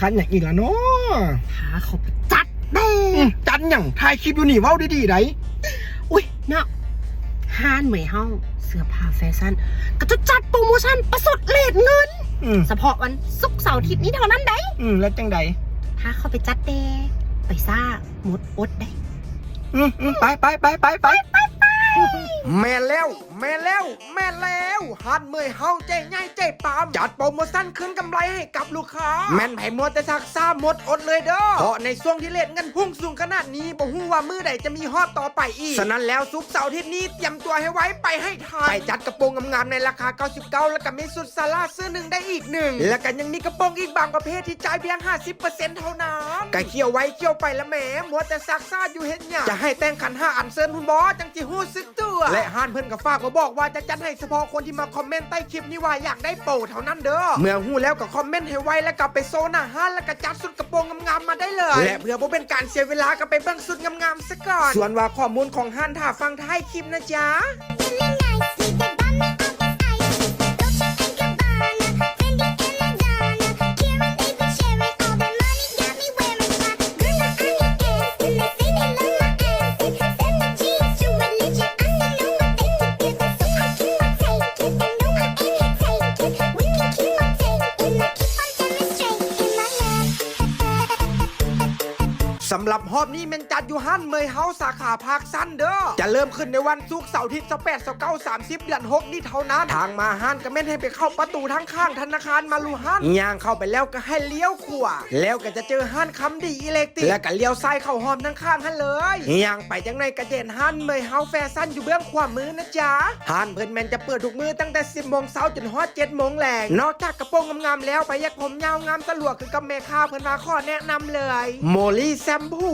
คันอย่างอีกละเนาะพาเขาไปจัดแน่อืมจันอย่างถ่ายคลิปอยู่นี่เว้าดีๆไดอุ้ยเนาะห้านเหมยเฮาเสื้อผ้าแฟชั่น ก็จะจัดโปรโมชั่นประสดเลทเงินอืมเฉพาะวันศุกร์เสาร์อาทิตย์นี้เท่านั้นได้อืมแล้วจังใดถ้าเข้าไปจัดแดไปซ่าหมดอดได้อืมอืมไปไปไปไปไป แม่แล้ว แม่แล้ว แม่แล้วฮัดเมยเฮาใจง่ายใจปาม จัดโปรโมชั่นคืนกำไรให้กับลูกค้า แม่นไผ่มัวแต่ซักซ่าหมดอดเลยเด้อเพราะในช่วงที่เลทเงินพุ่งสูงขนาดนี้บ่ฮู้ว่ามือใดจะมีฮอดต่อไปอีก ฉะนั้นแล้วซุปเสาร์อาทิตย์นี้เตรียมตัวให้ไว้ไปให้ทันไปจัดกระโปรงงามๆในราคา 99 แล้วก็มีสุดซาร่าซื้อหนึ่งได้อีกหนึ่งแล้วก็ยังมีกระโปรงอีกบางประเภทที่จ่ายเพียง 50%เท่านั้นก็เคี่ยวไว้เคี่ยวไปละแหมมัวแต่ซักซ่าอยู่เฮ็ดหยังจะให้แต่งขันห้าอันเซินคุณบอจังจิฮู้สึกตัวและฮานเพิ่นก็ฝากมาบอกว่าจะจัดให้เฉพาะคนที่มาคอมเมนต์ใต้คลิปนี้ว่าอยากได้โปรเท่านั้นเด้อเมื่อฮู้แล้วก็คอมเมนต์ให้ไวแล้วก็ไปโซนอาหารแล้วก็จัดสุดกระโปรงงามๆมาได้เลย และเพื่อบ่เป็นการเสียเวลาก็ไปเบิ่งสุดงามๆซะก่อน ส่วนว่าข้อมูลของฮานถ้าฟังท้ายคลิปนะจ๊ะ สำหรับฮอบนี้แมันจัดอยู่ฮั่นเมยเฮาสาขาภาคสั้นเด้อ จะเริ่มขึ้นในวันศุกร์เสาร์อาทิตย์28 29 30เดือน6นี่เท่านั้น ทางมาฮั่นก็แม่นให้ไปเข้าประตูทางข้างธนาคารมาลูฮั่นย่างเข้าไปแล้วก็ให้เลี้ยวขวาแล้วก็จะเจอฮั่นคำดีอิเล็กติแล้วก็เลี้ยวซ้ายเข้าหอมทางข้างฮั่นเลยย่างไปจังในกระเด็นฮั่นเมยเฮาแฟชั่นอยู่เบื้องขวามือนะจ๊ะฮั่นเพิ่นแม่นจะเปิดทุกมือตั้งแต่10โมงเช้าจนฮอด7โมงแลงนอกจากกระโปรงงามๆแล้วไปยักผมยาวงามตะลวกคือกับแม่ค้าเพิ่นมาขอแนะนำเลย โมลี่แซมพู